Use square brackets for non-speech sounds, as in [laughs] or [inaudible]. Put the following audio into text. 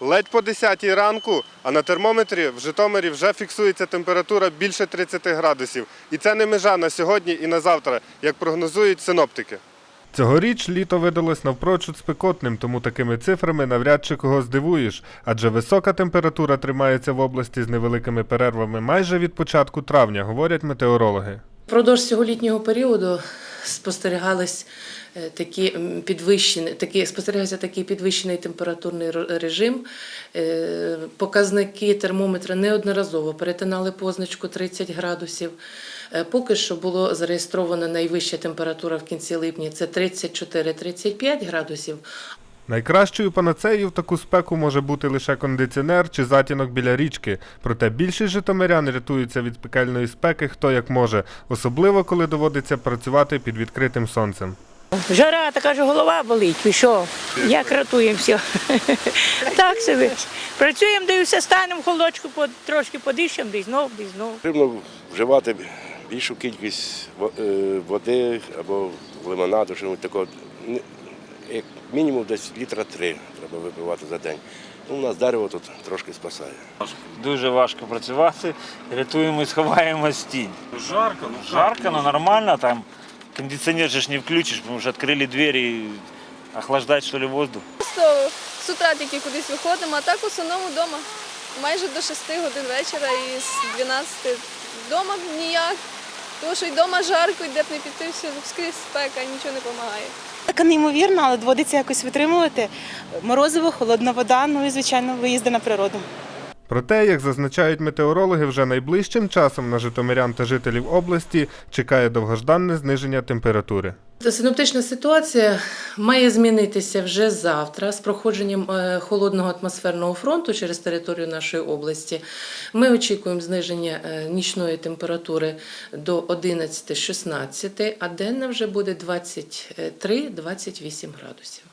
Ледь по 10 ранку, а на термометрі в Житомирі вже фіксується температура більше 30 градусів. І це не межа на сьогодні і на завтра, як прогнозують синоптики. Цьогоріч літо видалось навпрочуд спекотним, тому такими цифрами навряд чи кого здивуєш, адже висока температура тримається в області з невеликими перервами майже від початку травня, говорять метеорологи. Впродовж цього літнього періоду спостерігались е, спостерігався такий підвищений температурний режим. Е, Показники термометра неодноразово перетинали позначку 30 градусів. Е, Поки що було зареєстровано найвища температура в кінці липня це 34-35 градусів, Найкращою панацеєю в таку спеку може бути лише кондиціонер чи затінок біля річки. Проте більшість житомирян рятуються від пекельної спеки хто як може, особливо коли доводиться працювати під відкритим сонцем. Жара, така ж голова болить, пішов. Як ратуємося? [laughs] Так собі. Працюємо, де все станемо в холодочку, по- трошки подишемо, де знов, де знов. Потрібно вживати більшу кількість е, води або лимонаду, що такого. Як мінімум десь літра три треба випивати за день. Ну, у нас дерево тут трошки спасає. Дуже важко працювати. Рятуємось, ховаємось в тінь. Жарко, ну жарко, ну нормально. Там кондиціонер ж не включиш, ми вже відкрили двері, охлаждати що ли воздух. Просто з утра тільки кудись виходимо, а так в основному вдома. Майже до 6 годин вечора і з 12 вдома ніяк. Тому що й вдома жарко, і де б не піти, все скрізь спека, нічого не допомагає. Така неймовірна, але доводиться якось витримувати. Морозиво, холодна вода, ну і звичайно виїзди на природу. Проте, як зазначають метеорологи, вже найближчим часом на житомирян та жителів області чекає довгожданне зниження температури. Синоптична ситуація має змінитися вже завтра з проходженням е, холодного атмосферного фронту через територію нашої області. Ми очікуємо зниження е, нічної температури до 11-16, а денна вже буде 23-28 градусів.